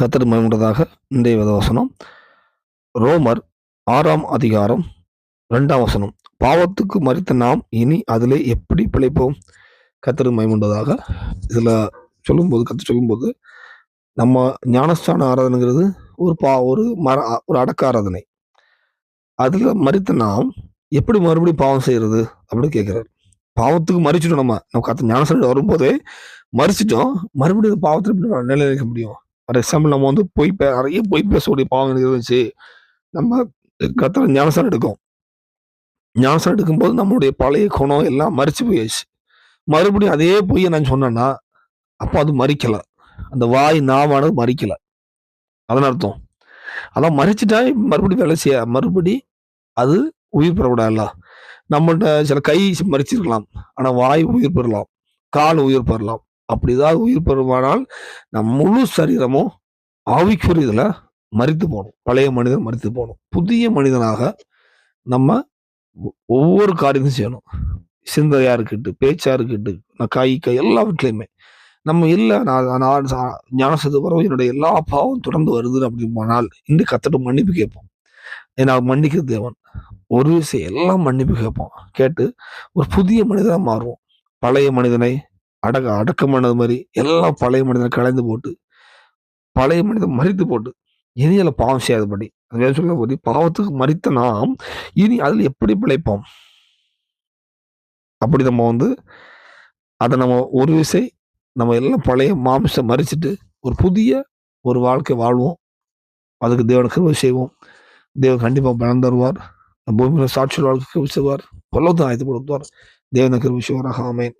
கத்தர் மகிழ்ந்ததாக இன்றைய வேதவசனம் ரோமர் ஆறாம் அதிகாரம் ரெண்டாம் வசனம். பாவத்துக்கு மறித்த நாம் இனி அதிலே எப்படி பிழைப்போம்? கத்தர் மயமுண்டதாக இதில் சொல்லும்போது கற்று சொல்லும்போது நம்ம ஞானஸ்தான ஆராதனைங்கிறது ஒரு பா ஒரு மர ஒரு அடக்க ஆராதனை. அதில் மறித்த நாம் எப்படி மறுபடியும் பாவம் செய்கிறது அப்படின்னு கேட்குறாரு பாவத்துக்கு மறிச்சிட்டோம் நம்ம. நம்ம கத்த ஞானஸ்தானம் வரும்போதே மறிச்சிட்டோம். மறுபடியும் அந்த பாவத்தில் எப்படி நிலைநிற்க முடியும்? ஃபார் எக்ஸாம்பிள் நம்ம வந்து பொய் பே நிறைய பொய் பேசக்கூடிய பாவம் எனக்கு இருந்துச்சு. நம்ம கத்திர ஞானஸ்தானம் எடுக்கும். ஞானஸ்தானம் எடுக்கும்போது நம்மளுடைய பழைய குணம் எல்லாம் மறிச்சு போயாச்சு. மறுபடியும் அதே பொய்யை நான் சொன்னேன்னா அப்போ அது மறிக்கலை அந்த வாய் நாவானது மறிக்கலை அதன் அர்த்தம். அதான் மறிச்சிட்டா மறுபடியும் வேலை செய்ய மறுபடி அது உயிர் பெறக்கூடாதுல்ல நம்மள்கிட்ட சில கை மறிச்சிருக்கலாம் ஆனால் வாய் உயிர் பெறலாம். கால் உயிர் பெறலாம். அப்படி ஏதாவது உயிர் பெறுமானால் நம் முழு சரீரமும் இதில் மறித்து போகணும். பழைய மனிதன் மறித்து போகணும். புதிய மனிதனாக நம்ம ஒவ்வொரு காரியத்தையும் செய்யணும். சிந்தையாக இருக்கட்டும் பேச்சாக இருக்கட்டும் நான் கை கை எல்லாவற்றிலையுமே. நம்ம இல்லை நான் நான் சா- ஞானசத்து பிறகு என்னுடைய எல்லா பாவம் தொடர்ந்து வருது அப்படின்னால் இன்று கத்தட்டு மன்னிப்பு கேட்போம். ஏன்னா மன்னிக்கிற தேவன். ஒரு விஷயம் எல்லாம் மன்னிப்பு கேட்போம். கேட்டு ஒரு புதிய மனிதனாக மாறுவோம். பழைய மனிதனை அடக்க அடக்கமானது மாதிரி எல்லாம் பழைய மனிதனை கலைந்து போட்டு பழைய மனிதன் மறித்து போட்டு இனி அதில் பாவம் செய்யாதபடி அந்த சொல்ல போது பாவத்துக்கு மறித்த நாம் இனி அதில் எப்படி பிழைப்போம்? அப்படி நம்ம வந்து அதை நம்ம ஒரு விசை நம்ம எல்லாம் பழைய மாமிசம் மறிச்சிட்டு ஒரு புதிய ஒரு வாழ்க்கை வாழ்வோம். அதுக்கு தேவனுக்கு கிருபை செய்வோம். தேவன் கண்டிப்பாக பலன் தருவார். பூமியில் சாட்சியில் வாழ்க்கை கிருபை செய்வார் பொல்லத்தை ஆயத்து கொடுத்துவார் தேவனுக்கு கிருபை செய்வாராக.